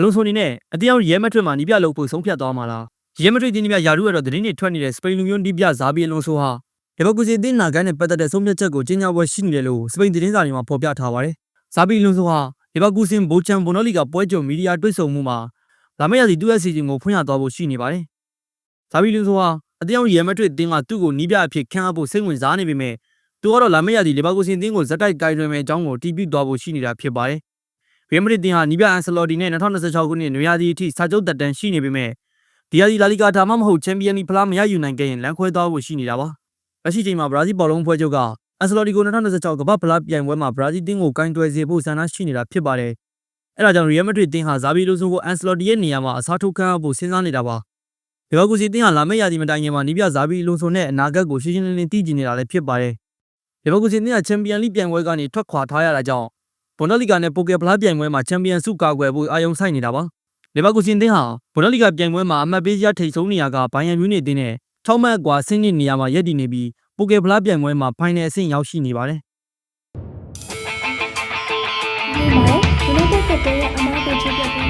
အလုံးစုံအနေနဲ့အတရားရဲမက်ထရစ်မှာနီးပြလို့ဖို့ဆုံးဖြတ်သွားမှာလားရဲမက်ထရစ်တင်းနီးပြယာရုကတော့သတင်းတွေထွက်နေတဲ့စပိန်လူမျိုးနီးပြဇာဘီအလုံးဆိုဟာလီဗာပူးစီတင်းနာဂန်နဲ့ပတ်သက်တဲ့ဆုံးဖြတ်ချက်ကိုကြီးညာပွဲရှိနေတယ်လို့စပိန်သတင်းစာတွေမှာဖော်ပြထားပါတယ်ဇာဘီအလုံးဆိုဟာလီဗာပူးစင်ဘိုချန်ဘွန်နိုလီကပွဲကြုံမီဒီယာတွေ့ဆုံမှုမှာလာမယ့်ရာသီသူ့ရဲ့စီစဉ်ကိုဖွင့်ရသွားဖို့ရှိနေပါတယ်ဇာဘီအလုံးဆိုဟာအတရားရဲမက်ထရစ်တင်းကသူ့ကိုနီးပြအဖြစ်ခန့်အပ်ဖို့စိတ်ဝင်စားနေပေမဲ့သူကတော့လာမယ့်ရာသီလီဗာပူးစင်တင်းကိုဇက်တိုက်ကိုင်တွင်မဲ့အကြောင်းကိုတီးပြသွားဖို့ရှိနေတာဖြစ်ပါတယ် ရီယယ်မက်ဒရစ်တင်ဟာနီးပြအန်ဆယ်လော်တီနဲ့2026ခုနှစ်နွေရာသီအထိစာချုပ်တက်တန်းရှိနေပေမဲ့ဒီရာသီလာလီဂါဒါမှမဟုတ်ချန်ပီယံလီဖလားမရယူနိုင်ခဲ့ရင်လမ်းခွဲသွားဖို့ရှိနေတာပါ။လက်ရှိချိန်မှာဘရာဇီးဘောလုံးဖွဲ့ချုပ်ကအန်ဆယ်လော်တီကို2026ကမ္ဘာဖလားပြိုင်ပွဲမှာဘရာဇီးတင်းကိုကင်တွယ်စေဖို့ဆန္ဒရှိနေတာဖြစ်ပါတယ်။အဲဒါကြောင့်ရီယယ်မက်ဒရစ်တင်ဟာဇာဘီလိုဆိုကိုအန်ဆယ်လော်တီရဲ့နေရာမှာအစားထိုးခန့်အပ်ဖို့စဉ်းစားနေတာပါ။ဒီဘကူစီတင်ဟာလာမယ့်ရာသီမတိုင်ခင်မှာနီးပြဇာဘီလိုဆိုနဲ့အနာဂတ်ကိုရှင်းရှင်းလင်းလင်းသိကြနေတာလည်းဖြစ်ပါတယ်။ဒီဘကူစီတင်ကချန်ပီယံလိပြိုင်ပွဲကနေထွက်ခွာထားရတာကြောင့် ဘွန်ဒလီဂါနဲ့ပိုကယ်ဖလားပြိုင်ပွဲမှာချန်ပီယံဆုကာကွယ်ဖို့အာရုံစိုက်နေတာပါ။လီဗာပူးစင်တင်းဟာဘွန်ဒလီဂါပြိုင်ပွဲမှာအမှတ်ပေးရထိပ်ဆုံးနေရာကဘိုင်ယန်မြူးနစ်တင်းနဲ့6မှတ်ကွာဆင်းနစ်နေရာမှာရပ်တည်နေပြီးပိုကယ်ဖလားပြိုင်ပွဲမှာဖိုင်နယ်အဆင့်ရောက်ရှိနေပါတယ်ဒီမှာ United ကတည်းကအမားကိုချပြပေး And Liverpool score!